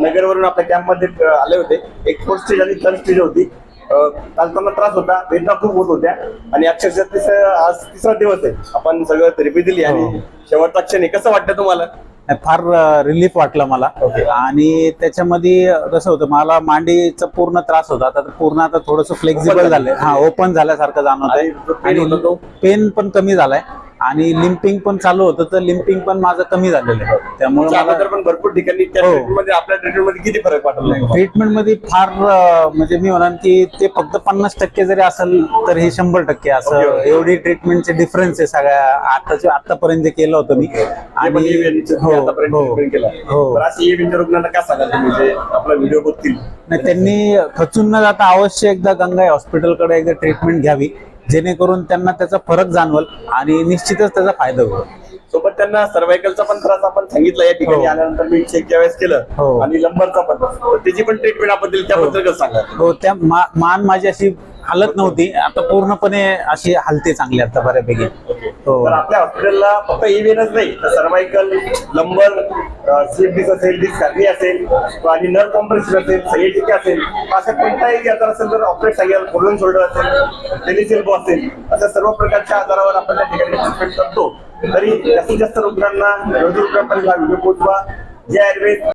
नगरवरून आपल्या कॅम्पमध्ये आले होते. एक फोर्थ स्टेज आणि थर्ड स्टेज होती. चालताना त्रास होता. वेदना खूप होत होत्या. आणि अक्षरशः तिसरा आज तिसरा दिवस आहे. आपण सगळं थेरपी दिली आणि हो. शेवटचा क्षण आहे. कसं वाटतं तुम्हाला? फार रिलीफ वाटलं मला. आणि त्याच्यामध्ये कसं होतं मला मांडीचा पूर्ण त्रास होता. आता पूर्ण आता थोडस फ्लेक्झिबल झालंय. हा ओपन झाल्यासारखं जाणवत आणि होता तो? पेन पण कमी झालाय. आणि लिम्पिंग पण चालू होतं तर लिम्पिंग पण माझं कमी झालेलं आहे. त्यामुळे त्याच्या मला अगोदर पण भरपूर ठिकाणी त्या हो. आपल्या ट्रीटमेंटमध्ये किती फरक वाटला ट्रीटमेंटमध्ये फार अं, म्हणजे मी म्हणाल की ते फक्त पन्नास टक्के जरी असेल तर हे शंभर टक्के असं Okay. एवढी ट्रीटमेंटचे डिफरन्स आहे सगळ्या. आताच्या आतापर्यंत जे केलं होतं मी. आणि हो हो हो. अशी EVN रुग्णांना काय सांगाल तुम्ही? जे आपला व्हिडिओ बघतील. नाही त्यांनी खचून न जाता अवश्य एकदा गंगाई हॉस्पिटलकडे एकदा ट्रीटमेंट घ्यावी. जेणेकरून त्यांना त्याचा फरक जाणवल आणि निश्चितच त्याचा फायदा होईल सोबत त्यांना सर्वायकलचा पण त्रास आपण सांगितलं या ठिकाणी हो. आल्यानंतर मी चेक ज्यावेळेस केलं हो. आणि लंबरचा पण त्याची पण ट्रीटमेंट आपण दिली त्याबद्दल कसं सांगा हो त्या मान माझी अशी हालत नव्हती. आता पूर्णपणे अशी हालते चांगली आता बऱ्यापैकी. हो. तर आपल्या हॉस्पिटलला फक्त इव्हिएनच नाही तर सर्वायकल लंबर स्लिप डिस्क असेल डिस्क हर्नी असेल आणि नर्व कॉम्प्रेशन असेल सयेटिक असेल. अशा कोणताही आजार असेल तर ऑपरेट सांगेल कोलन शोल्डर असेल टेलिसेल्बो असेल अशा सर्व प्रकारच्या आजारावर आपण त्या ठिकाणी ट्रीटमेंट करतो. तरी जास्तीत जास्त रुग्णांना गरजू रुग्णांपर्यंत व्हिडिओ पोहोचवा. जे आयुर्वेद.